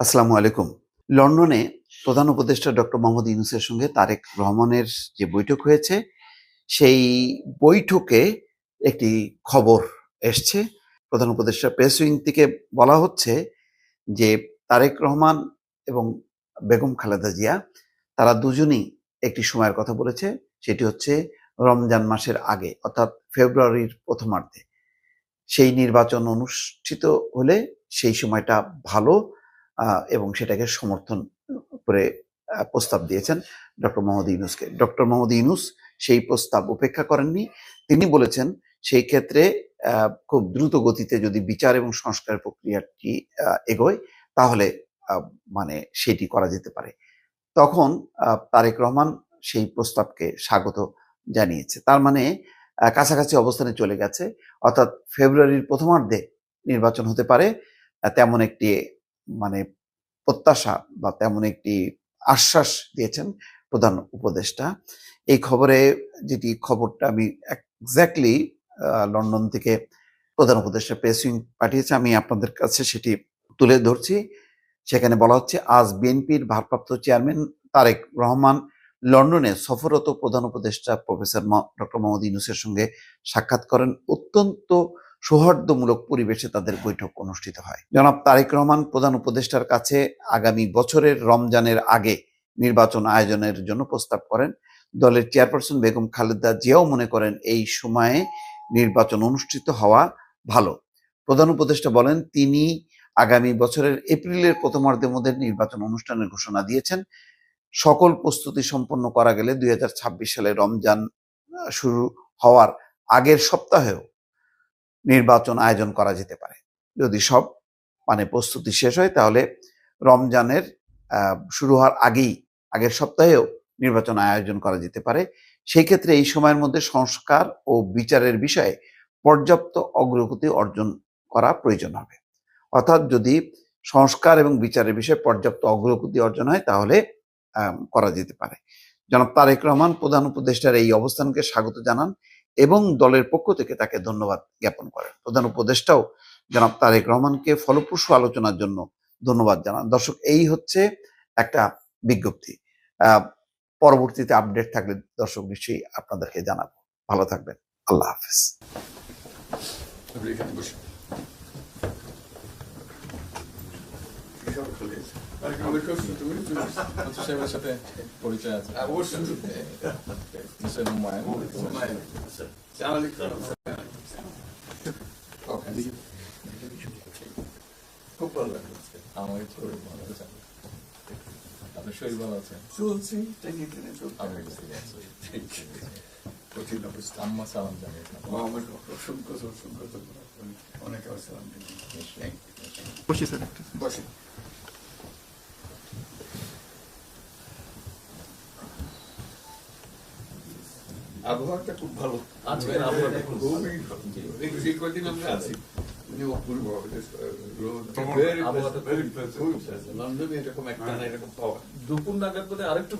আসসালামু আলাইকুম। লন্ডনে প্রধান উপদেষ্টা ডক্টর মোহাম্মদ ইউনুসের সঙ্গে তারেক রহমানের যে বৈঠক হয়েছে, সেই বৈঠকে একটি খবর এসছে। প্রধান উপদেষ্টা প্রেস উইং থেকে বলা হচ্ছে যে, তারেক রহমান এবং বেগম খালেদা জিয়া, তারা দুজনেই একটি সময়ের কথা বলেছে। সেটি হচ্ছে রমজান মাসের আগে, অর্থাৎ ফেব্রুয়ারির প্রথমার্ধে। সেই নির্বাচন অনুষ্ঠিত হলে সেই সময়টা ভালো এবং সেটাকে সমর্থন করে প্রস্তাব দিয়েছেন ডক্টর মোহাম্মদ ইউনুসকে। ডক্টর মোহাম্মদ ইউনুস সেই প্রস্তাব উপেক্ষা করেননি। তিনি বলেছেন সেই ক্ষেত্রে খুব দ্রুত গতিতে যদি বিচার এবং সংস্কার প্রক্রিয়াটি এগোয়, তাহলে মানে সেটি করা যেতে পারে। তখন তারেক রহমান সেই প্রস্তাবকে স্বাগত জানিয়েছে। তার মানে কাছাকাছি অবস্থানে চলে গেছে। অর্থাৎ ফেব্রুয়ারির প্রথমার্ধে নির্বাচন হতে পারে তেমন একটি মানে প্রত্যাশা বা তেমন একটি আশ্বাস দিয়েছেন প্রধান উপদেষ্টা। এই খবরে যেটি খবরটা আমি এক্স্যাক্টলি লন্ডন থেকে প্রধান উপদেষ্টা প্রেসিং পাঠিয়েছে, আমি আপনাদের কাছে সেটি তুলে ধরছি। সেখানে বলা হচ্ছে, আজ বিএনপির ভারপ্রাপ্ত চেয়ারম্যান তারেক রহমান লন্ডনে সফররত প্রধান উপদেষ্টা প্রফেসর ডক্টর মোহাম্মদ ইউনুসের সঙ্গে সাক্ষাৎ করেন। অত্যন্ত সৌহার্দ্যমূলক পরিবেশে তাদের বৈঠক অনুষ্ঠিত হয়। জনাব তারেক রহমান প্রধান উপদেষ্টার কাছে আগামী বছরের রমজানের আগে নির্বাচন আয়োজনের জন্য প্রস্তাব করেন। দলের চেয়ারপারসন বেগম খালেদা জিয়াও মনে করেন এই সময়ে নির্বাচন অনুষ্ঠিত হওয়া ভালো। প্রধান উপদেষ্টা বলেন, তিনি আগামী বছরের এপ্রিলের প্রথমার্ধের মধ্যে নির্বাচন অনুষ্ঠানের ঘোষণা দিয়েছেন। সকল প্রস্তুতি সম্পন্ন করা গেলে দুই হাজার ছাব্বিশ সালে রমজান শুরু হওয়ার আগের সপ্তাহেও নির্বাচন আয়োজন করা যেতে পারে। যদি সব মানে প্রস্তুতি শেষ হয়, তাহলে রমজানের শুরু হওয়ার আগেই, আগের সপ্তাহেও নির্বাচন আয়োজন করা যেতে পারে। সেই ক্ষেত্রে এই সময়ের মধ্যে সংস্কার ও বিচারের বিষয়ে পর্যাপ্ত অগ্রগতি অর্জন করা প্রয়োজন হবে। অর্থাৎ যদি সংস্কার এবং বিচারের বিষয়ে পর্যাপ্ত অগ্রগতি অর্জন হয়, তাহলে করা যেতে পারে। জনাব তারেক রহমান, প্রধান উপদেষ্টার এই অবস্থানকে স্বাগত জানান। এবং দলের পক্ষ থেকে তাকে ধন্যবাদ জ্ঞাপন করেন। প্রধান উপদেষ্টাও জনাব তারেক রহমানকে ফলপ্রসূ আলোচনার জন্য ধন্যবাদ জানান। দর্শক এই হচ্ছে একটা বিজ্ঞপ্তি। আহ, পরবর্তীতে আপডেট থাকলে দর্শক নিশ্চয়ই আপনাদেরকে জানাব। ভালো থাকবেন। আল্লাহ হাফেজ। সাথে পরিচয় আছে। হুমায়ুন খুব ভালো লাগল আমার শরীর ভালো আছে আপনার শরীর ভালো আছে চলছি কঠিন অবস্থা আম্মা সালাম জানিয়েছেন আমার অসংখ্য অসংখ্য ধন্যবাদ অনেক আমার সালাম দিলেন বসি স্যার। একটা বসে। আবহাওয়াটা খুব ভালো। আজকের আবহাওয়াটা খুব ভালো। খুবই ভালো। এই কদিন আমরা আছি। মানে অপূর্ব আবহাওয়াটা লন্ডনে এরকম একটা এরকম পাওয়া। দুপুর নাগাদ বোধহয় আরেকটু